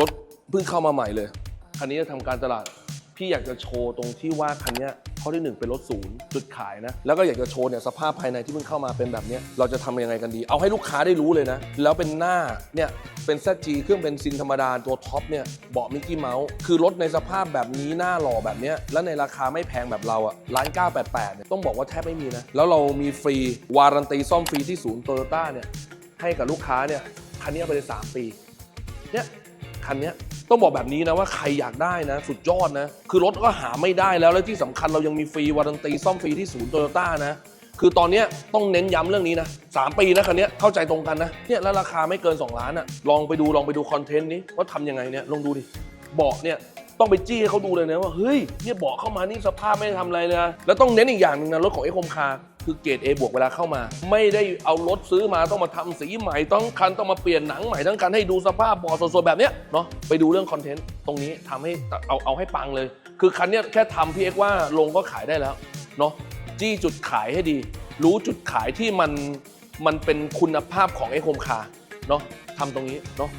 รถเพิ่งเข้ามาใหม่เลย คันนี้จะทำการตลาด พี่อยากจะโชว์ตรงที่ว่าคันเนี้ยข้อที่หนึ่งเป็นรถศูนย์จุดขายนะ แล้วก็อยากจะโชว์เนี่ยสภาพภายในที่เพิ่งเข้ามาเป็นแบบเนี้ยเราจะทำยังไงกันดี เอาให้ลูกค้าได้รู้เลยนะ แล้วเป็นหน้าเนี่ยเป็น ZG เครื่องเป็นซินธรรมดาตัวท็อปเนี่ยเบาะมิกกี้เมาส์คือรถในสภาพแบบนี้หน้าหล่อแบบเนี้ยแล้วในราคาไม่แพงแบบเราอะร้าน988เนี่ยต้องบอกว่าแทบไม่มีนะแล้วเรามีฟรีวารันตีซ่อมฟรีที่ศูนย์โตโยต้าเนี่ยให้กับลูกค้าเนี่ยคันนี้เอาไปเลยสามปีเนี่ย คันนี้ต้องบอกแบบนี้นะว่าใครอยากได้นะ สุดยอดนะ คือรถก็หาไม่ได้แล้ว แล้วที่สำคัญเรายังมีฟรีวารันตีซ่อมฟรีที่ศูนย์โตโยต้านะ คือตอนนี้ต้องเน้นย้ำเรื่องนี้นะสามปีนะคันนี้เข้าใจตรงกันนะเนี่ยแล้วราคาไม่เกิน 2 ล้านอะลองไปดูลองไปดูคอนเทนต์นี้ว่าทำยังไงเนี่ยลองดูดิเบาะเนี่ย ต้องไปจี้ให้เขาดูเลยนะว่าเฮ้ยเนี่ยเบาะเข้ามานี่สภาพไม่ได้ทำอะไรเลยนะแล้วต้องเน้นอีกอย่างหนึ่งนะรถของเอ c คมคาคือเกรด A บวกเวลาเข้ามา ไม่ได้เอารถซื้อมาต้องมาทำสีใหม่ต้องคันต้องมาเปลี่ยนหนังใหม่ทั้งคันให้ดูสภาพเบาะสดๆแบบเนี้ยเนาะไปดูเรื่องคอนเทนต์ตรงนี้ทำให้เอาเอาให้ปังเลย คือคันเนี้ยแค่ทำพี่เอกว่าลงก็ขายได้แล้วเนาะจี้จุดขายให้ดี รู้จุดขายที่มันมันเป็นคุณภาพของไอโคมคาเนาะทำตรงนี้เนาะ